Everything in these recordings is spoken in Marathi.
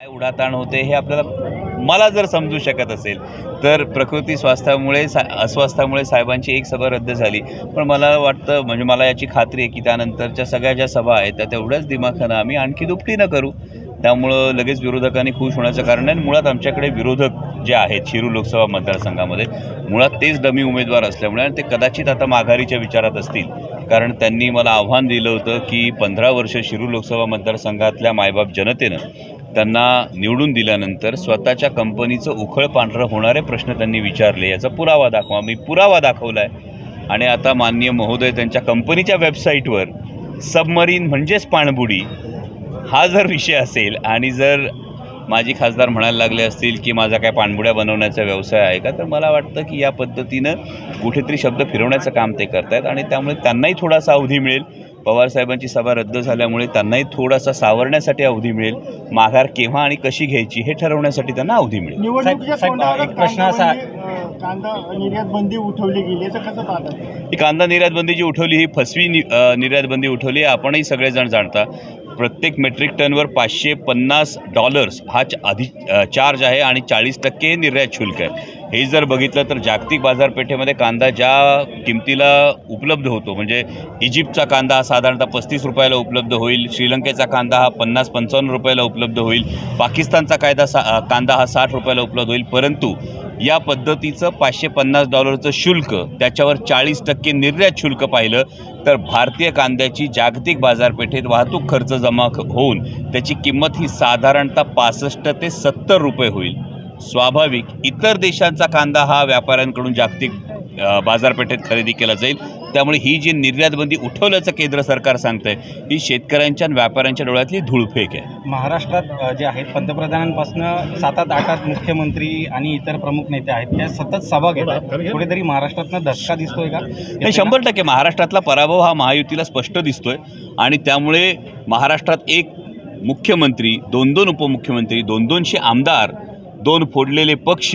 काय उडाताण होते हे आपल्याला मला जर समजू शकत असेल तर प्रकृती स्वास्थ्यामुळे सा अस्वास्थ्यामुळे साहेबांची एक सभा रद्द झाली. पण मला वाटतं म्हणजे मला याची खात्री आहे की त्यानंतरच्या सगळ्या ज्या सभा आहेत त्या तेवढ्याच दिमाखानं आम्ही आणखी दुपटीनं करू. त्यामुळं लगेच विरोधकांनी खुश होण्याचं कारण नाही मुळात आमच्याकडे विरोधक जे आहेत शिरू लोकसभा मतदारसंघामध्ये मुळात तेच डमी उमेदवार असल्यामुळे आणि ते कदाचित आता माघारीच्या विचारात असतील. कारण त्यांनी मला आव्हान दिलं होतं की पंधरा वर्ष शिरू लोकसभा मतदारसंघातल्या मायबाप जनतेनं त्यांना निवडून दिल्यानंतर स्वतःच्या कंपनीचं उखळ पांढरं होणारे प्रश्न त्यांनी विचारले. याचा पुरावा दाखवा. मी पुरावा दाखवला आहे आणि आता माननीय महोदय त्यांच्या कंपनीच्या वेबसाईटवर सबमरीन म्हणजेच पाणबुडी हा जर विषय असेल आणि जर माझी खासदार म्हणायला लागले असतील की माझा काय पाणबुड्या बनवण्याचा व्यवसाय आहे का तर मला वाटतं की या पद्धतीनं कुठेतरी शब्द फिरवण्याचं काम ते करतायत आणि त्यामुळे त्यांनाही थोडासा अवधी मिळेल. पवारसाहेबांची सभा रद्द झाल्यामुळे त्यांनाही थोडासा सावरण्यासाठी अवधी मिळेल. माघार केव्हा आणि कशी घ्यायची हे ठरवण्यासाठी त्यांना अवधी मिळेल. प्रश्न असा आहे- कांदा निर्यात बंदी उठवली गेली याचं कसं पाहतात ही कांदा निर्यात बंदी जी उठवली ही फसवी निर्यात बंदी उठवली आपणही सगळेजण जाणता. प्रत्येक मेट्रिक टनवर पाचशे पन्नास डॉलर्स हा आधी चार्ज आहे आणि चाळीस टक्के हे निर्यात शुल्क आहे. हे जर बघितलं तर जागतिक बाजारपेठेमध्ये कांदा ज्या किमतीला उपलब्ध होतो म्हणजे इजिप्तचा कांदा हा साधारणतः पस्तीस रुपयाला उपलब्ध होईल श्रीलंकेचा कांदा हा पन्नास पंचावन्न रुपयाला उपलब्ध होईल पाकिस्तानचा कायदा सा कांदा हा साठ रुपयाला उपलब्ध होईल परंतु या पद्धतीचं पाचशे पन्नास डॉलरचं शुल्क त्याच्यावर चाळीस टक्के निर्यात शुल्क पाहिलं तर भारतीय कांद्याची जागतिक बाजारपेठेत वाहतूक खर्च जमा होऊन त्याची किंमत ही साधारणतः पासष्ट ते सत्तर रुपये होईल. स्वाभाविक इतर देशांचा कांदा हा व्यापाऱ्यांकडून जागतिक बाजारपेठेत खरेदी केला जाईल. त्यामुळे ही जी निर्यात बंदी उठवल्याचं केंद्र सरकार सांगतंय ही शेतकऱ्यांच्या आणि व्यापाऱ्यांच्या डोळ्यातली धूळफेक आहे. महाराष्ट्रात जे आहेत पंतप्रधानांपासून सात आठ आठ मुख्यमंत्री आणि इतर प्रमुख नेते आहेत. त्या सतत सभा घेतात कुठेतरी महाराष्ट्रातनं धक्का दिसतोय का? नाही शंभर टक्के महाराष्ट्रातला पराभव हा महायुतीला स्पष्ट दिसतोय. आणि त्यामुळे महाराष्ट्रात एक मुख्यमंत्री दोन दोन उपमुख्यमंत्री दोन दोनशे आमदार दोन फोडलेले पक्ष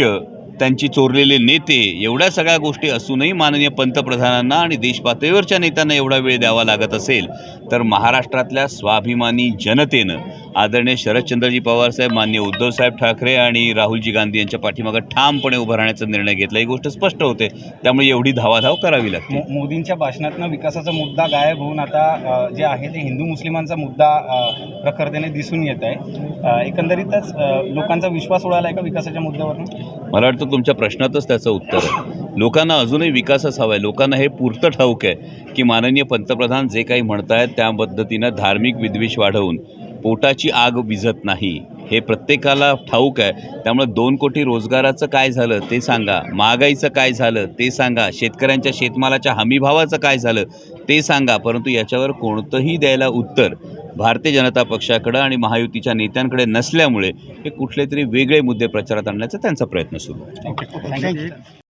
त्यांची चोरलेले नेते एवढ्या सगळ्या गोष्टी असूनही माननीय पंतप्रधानांना आणि देशपातळीवरच्या नेत्यांना एवढा वेळ द्यावा लागत असेल तर महाराष्ट्रातल्या स्वाभिमानी जनतेनं आदरणीय शरदचंद्रजी पवारसाहेब मान्य उद्धवसाहेब ठाकरे आणि राहुलजी गांधी यांच्या पाठीमागं ठामपणे उभं राहण्याचा निर्णय घेतला. ही गोष्ट स्पष्ट होते. त्यामुळे एवढी धावाधाव करावी लागते. मोदींच्या भाषणातनं विकासाचा मुद्दा गायब होऊन आता जे आहे ते हिंदू मुस्लिमांचा मुद्दा प्रखरतेने दिसून येत आहे एकंदरीतच लोकांचा विश्वास उडाला आहे का विकासाच्या मुद्द्यावरून? मला वाटतं तुमच्या प्रश्नातच त्याचं उत्तर आहे. लोकांना अजूनही विकासच हवा आहे लोकांना हे पुरतं ठाऊक आहे की माननीय पंतप्रधान जे काही म्हणत आहेत त्या पद्धतीनं धार्मिक विद्वेष वाढवून पोटाची आग विझत नाही. हे प्रत्येकाला ठाऊक आहे. त्यामुळे दोन कोटी रोजगाराचं काय झालं ते सांगा. महागाईचं काय झालं ते सांगा. शेतकऱ्यांच्या शेतमालाच्या हमीभावाचं काय झालं ते सांगा. परंतु याच्यावर कोणतंही द्यायला उत्तर भारतीय जनता पक्षाकडं आणि महायुतीच्या नेत्यांकडे नसल्यामुळे हे कुठले तरी वेगळे मुद्दे प्रचारात आणण्याचा त्यांचा प्रयत्न सुरू आहे.